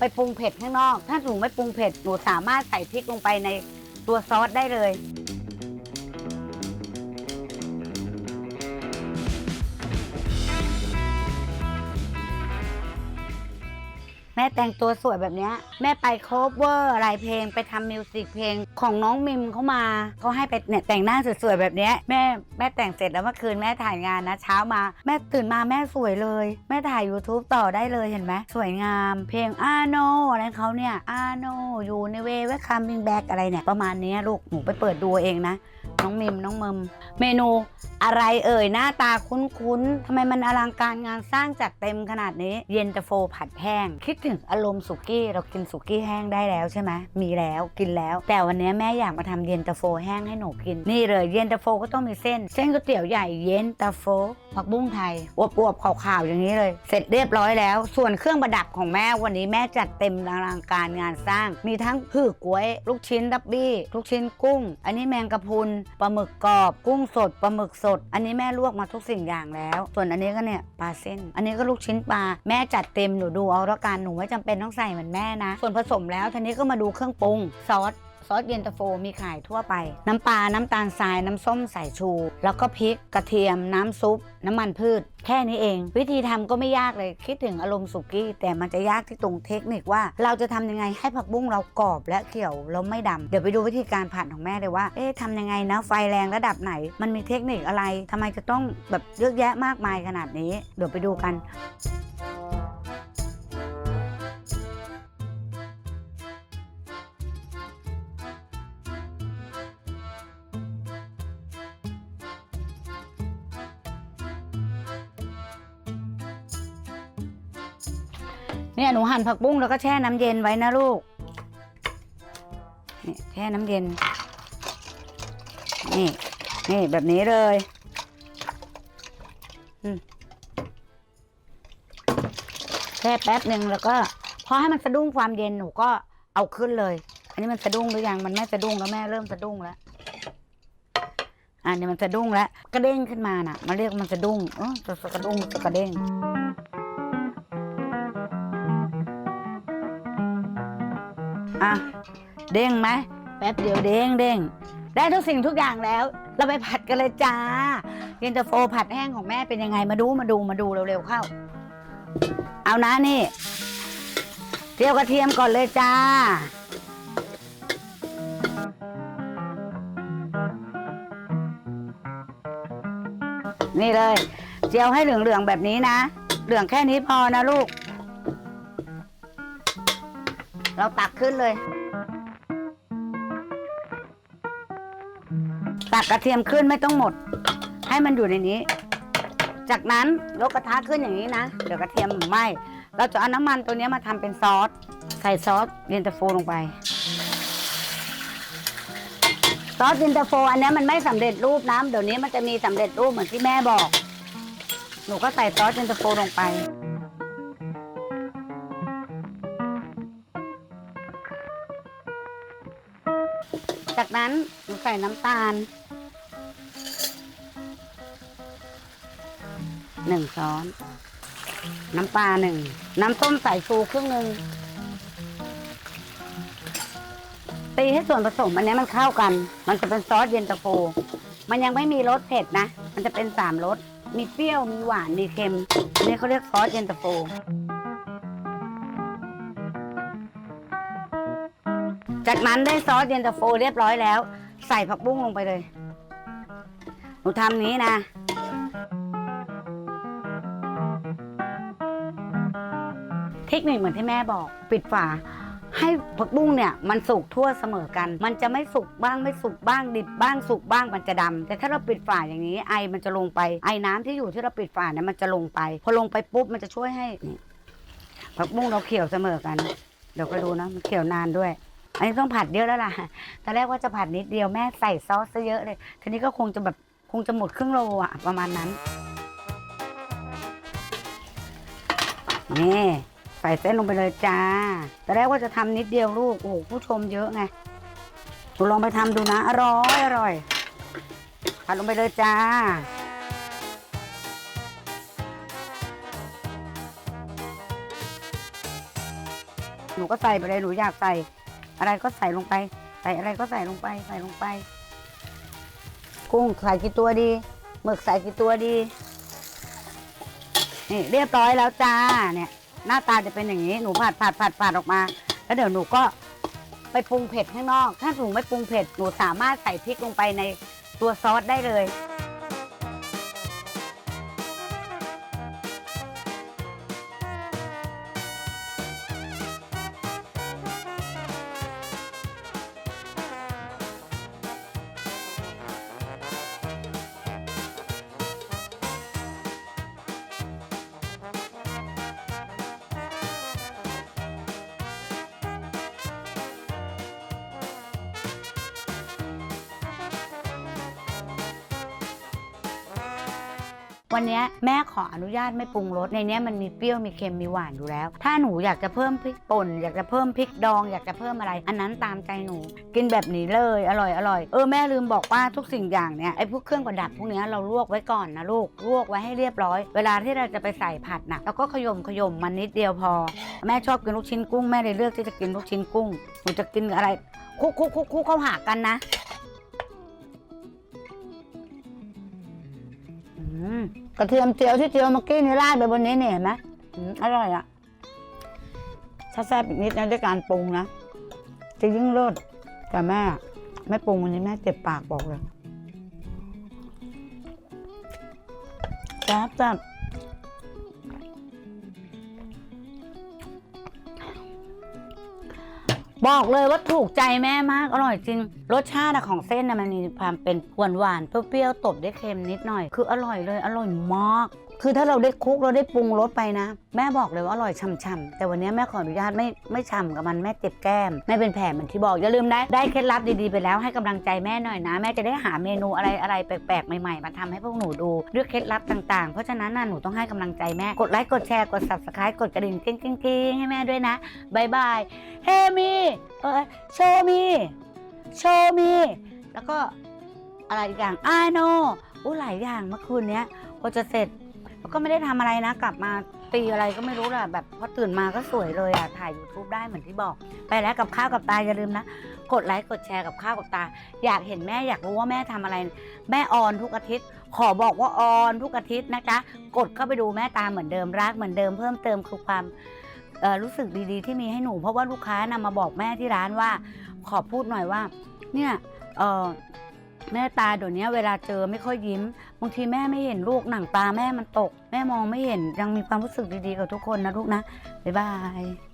ไปปรุงเผ็ดข้างนอก ถ้าหนูไม่ปรุงเผ็ดหนูสามารถใส่พริกลงไปในตัวซอสได้เลย ม่แต่งตัวสวยแบบนี้แม่ไปโคเวอร์อะไรเพลงไปทำมิวสิกเพลงของน้องมิมเขามาเขาให้ไปเนี่ยแต่งหน้าสวยๆแบบนี้แม่แม่แต่งเสร็จแล้วเมื่อคืนแม่ถ่ายงานนะ เช้ามา แม่ตื่นมาแม่สวยเลย แม่ถ่าย YouTube ต่อได้เลยเห็นไหมสวยงาม เพลงอาโนอะไรเขาเนี่ยอาโนอยู่ในเวเวคัมบิงแบ็กอะไรเนี่ยประมาณนี้ลูกหนูไปเปิดดูเองนะ น้องมิมน้องมิมเมนูอะไรเอ่ยหน้าตาคุ้นๆทำไมมันอลังการงานสร้างจัดเต็มขนาดนี้ เย็นตาโฟผัดแห้ง คิดถึงอารมณ์สุกี้ เรากินสุกี้แห้งได้แล้วใช่ไหมมีแล้วกินแล้ว แต่วันนี้แม่อยากมาทำเย็นตาโฟแห้งให้หนูกิน นี่เลยเย็นตาโฟก็ต้องมีเส้น เส้นก๋วยเตี๋ยวใหญ่เย็นตาโฟผักบุ้งไทยอวบๆขาวๆอย่างนี้เลย เสร็จเรียบร้อยแล้ว ส่วนเครื่องประดับของแม่วันนี้แม่จัดเต็มอลังการงานสร้าง มีทั้งผือกล้วย ลูกชิ้นดับบี้ลูกชิ้นกุ้ง อันนี้แมงกะพรุนปลาหมึกกรอบกุ้งสดปลาหมึกสด อันนี้แม่ลวกมาทุกสิ่งอย่างแล้ว ส่วนอันนี้ก็เนี่ยปลาเส้น อันนี้ก็ลูกชิ้นปลาแม่จัดเต็มหนูดูเอาละกันหนูไม่จำเป็นต้องใส่เหมือนแม่นะ ส่วนผสมแล้วทีนี้ก็มาดูเครื่องปรุงซอส ซอสเย็นตาโฟมีขายทั่วไป น้ำปลา น้ำตาลทราย น้ำส้มสายชู แล้วก็พริก กระเทียม น้ำซุป น้ำมันพืช แค่นี้เอง วิธีทำก็ไม่ยากเลย คิดถึงอารมณ์สุกี้ แต่มันจะยากที่ตรงเทคนิคว่า เราจะทำยังไงให้ผักบุ้งเรากรอบและเขียวแล้วไม่ดำเดี๋ยวไปดูวิธีการผัดของแม่เลยว่า เอ๊ะทำยังไงนะ ไฟแรงระดับไหน มันมีเทคนิคอะไรทำไมจะต้องแบบเยอะแยะมากมายขนาดนี้ เดี๋ยวไปดูกัน เนี่ยหนูหั่นผักบุ้งแล้วก็แช่น้ำเย็นไว้นะลูกนี่แช่น้ำเย็น นี่นี่แบบนี้เลยแช่แป๊บหนึ่งแล้วก็พอให้มันสะดุ้งความเย็นหนูก็เอาขึ้นเลย อันนี้มันสะดุ้งหรือยังมันไม่สะดุ้งแล้วแม่เริ่มสะดุ้งแล้วอันนี้มันสะดุ้งแล้วกระเด้งขึ้นมาน่ะ มาเรียกมันสะดุ้งเออจะกระดุ้งจะกระเด้ง อะเด้งไหมแป๊บเดียวเด้งเด้งได้ทุกสิ่งทุกอย่างแล้ว เราไปผัดกันเลยจ้าเย็นตาโฟผัดแห้งของแม่เป็นยังไงมาดูมาดูมาดูเร็วๆเข้า เอานะนี่เจียวกระเทียมก่อนเลยจ้า นี่เลย เจียวให้เหลืองๆแบบนี้นะ เหลืองแค่นี้พอนะลูก เราตักขึ้นเลย ตักกระเทียมขึ้นไม่ต้องหมด ให้มันอยู่ในนี้ จากนั้นยกกระทะขึ้นอย่างนี้นะ เดี๋ยวกระเทียมไหม้เราจะเอาน้ำมันตัวนี้มาทำเป็นซอส ใส่ซอสเย็นตาโฟลงไป ซอสเย็นตาโฟ อันนี้มันไม่สำเร็จรูปนะเดี๋ยวนี้มันจะมีสำเร็จรูปเหมือนที่แม่บอก หนูก็ใส่ซอสเย็นตาโฟลงไป จากนั้นหนูใส่น้ำตาลหนึ่งช้อน น้ำปลาหนึ่ง น้ำส้มสายชูครึ่งหนึ่งตีให้ส่วนผสมอันนี้มันเข้ากัน มันจะเป็นซอสเย็นตาโฟ มันยังไม่มีรสเผ็ดนะ มันจะเป็นสามรส มีเปรี้ยว มีหวาน มีเค็มอันนี้เขาเรียกซอสเย็นตาโฟ จากนั้นได้ซอสเย็นตาโฟเรียบร้อยแล้ว ใส่ผักบุ้งลงไปเลย หนูทำนี้นะเทคนิคเหมือนที่แม่บอก ปิดฝาให้ผักบุ้งเนี่ยมันสุกทั่วเสมอกัน มันจะไม่สุกบ้างไม่สุกบ้างดิบบ้างสุกบ้างมันจะดำแต่ถ้าเราปิดฝาอย่างนี้ไอมันจะลงไปไอน้ำที่อยู่ที่เราปิดฝาเนี่ยมันจะลงไป พอลงไปปุ๊บมันจะช่วยให้ผักบุ้งเราเคี่ยวเสมอกัน เดี๋ยวก็ดูนะมันเคี่ยวนานด้วย อันนี้ต้องผัดเยอะแล้วล่ะตอนแรกว่าจะผัดนิดเดียวแม่ใส่ซอสซะเยอะเลย ทีนี้ก็คงจะแบบคงจะหมดครึ่งโลอะประมาณนั้น นี่ใส่เส้นลงไปเลยจ้า ตอนแรกว่าจะทำนิดเดียวลูก โอ้โหผู้ชมเยอะไงหนูลองไปทำดูนะ อร่อยอร่อย ผัดลงไปเลยจ้าหนูก็ใส่ไปเลยหนูอยากใส่ อะไรก็ใส่ลงไป ใส่อะไรก็ใส่ลงไป ใส่ลงไป กุ้งใส่กี่ตัวดีหมึกใส่กี่ตัวดี นี่เรียบร้อยแล้วจ้าเนี่ย หน้าตาจะเป็นอย่างนี้หนูผัดผัดผัดผัดออกมา แล้วเดี๋ยวหนูก็ไปปรุงเผ็ดข้างนอก ถ้าหนูไม่ปรุงเผ็ดหนูสามารถใส่พริกลงไปในตัวซอสได้เลย วันนี้แม่ขออนุญาตไม่ปรุงรสในนี้มันมีเปรี้ยวมีเค็มมีหวานอยู่แล้ว ถ้าหนูอยากจะเพิ่มพริกป่นอยากจะเพิ่มพริกดอง อยากจะเพิ่มอะไร อันนั้นตามใจหนู กินแบบนี้เลยอร่อยอร่อยเออแม่ลืมบอกว่าทุกสิ่งอย่างเนี้ยไอ้พวกเครื่องประดับพวกเนี้ยเราลวกไว้ก่อนนะลูกลวกไว้ให้เรียบร้อย เวลาที่เราจะไปใส่ผัดนะเราก็ขยมขยมมันนิดเดียวพอ แม่ชอบกินลูกชิ้นกุ้งแม่เลยเลือกที่จะกินลูกชิ้นกุ้งหนูจะกินอะไรคุกคุกคุกคุกเข้าหากันนะ กระเทียมเจียวที่เจียวเมื่อกี้นี่ราดไปบนนี้เนี่ยเห็นไหมอร่อยอะถ้าแซ่บอีกนิดนะด้วยการปรุงนะจะยิ่งเลิศแต่แม่ไม่ปรุงวันนี้แม่เจ็บปากบอกเลยแซ่บแซ่บ บอกเลยว่าถูกใจแม่มากอร่อยจริง รสชาติอะของเส้นนะมันมีความเป็นหวานหวานๆเปรี้ยวๆตบด้วยเค็มนิดหน่อย คืออร่อยเลยอร่อยมาก คือถ้าเราได้คุกเราได้ปรุงรสไปนะ แม่บอกเลยว่าอร่อยช่ำๆแต่วันนี้แม่ขออนุญาตไม่ไม่ฉ่ำกับมันแม่เจ็บแก้มแม่เป็นแผลเหมือนที่บอกอย่าลืมนะได้เคล็ดลับดีๆไปแล้วให้กำลังใจแม่หน่อยนะ แม่จะได้หาเมนูอะไรอะไรแปลกๆใหม่ๆมาทำให้พวกหนูดูด้วยเคล็ดลับต่างๆ เพราะฉะนั้นน่ะหนูต้องให้กำลังใจแม่กดไลค์กดแชร์กด subscribe กดกระดิ่งกิ้งๆๆให้แม่ด้วยนะบายบายเฮมีเออโชมีโชมีแล้วก็อะไรอีกอย่างอาโนอู้หลายอย่างเมื่อคืนเนี้ยพอจะเสร็จ ก็ไม่ได้ทำอะไรนะ กลับมาตีอะไรก็ไม่รู้แหละแบบพอตื่นมาก็สวยเลยอะถ่าย YouTube ได้เหมือนที่บอก ไปแล้วกับข้าวกับตาอย่าลืมนะ กดไลค์กดแชร์กับข้าวกับตา อยากเห็นแม่อยากรู้ว่าแม่ทำอะไร แม่ออนทุกอาทิตย์ ขอบอกว่าออนทุกอาทิตย์นะจ๊ะกดเข้าไปดูแม่ตาเหมือนเดิมรักเหมือนเดิมเพิ่มเติมคือความเอ่อรู้สึกดีๆ ที่มีให้หนู เพราะว่าลูกค้านำมาบอกแม่ที่ร้านว่า ขอพูดหน่อยว่า เนี่ยเออแม่ตาเดี๋ยวนี้เวลาเจอไม่ค่อยยิ้มบางทีแม่ไม่เห็นลูกหนังตาแม่มันตก แม่มองไม่เห็นยังมีความรู้สึกดีๆกับทุกคนนะลูกนะ บ๊ายบาย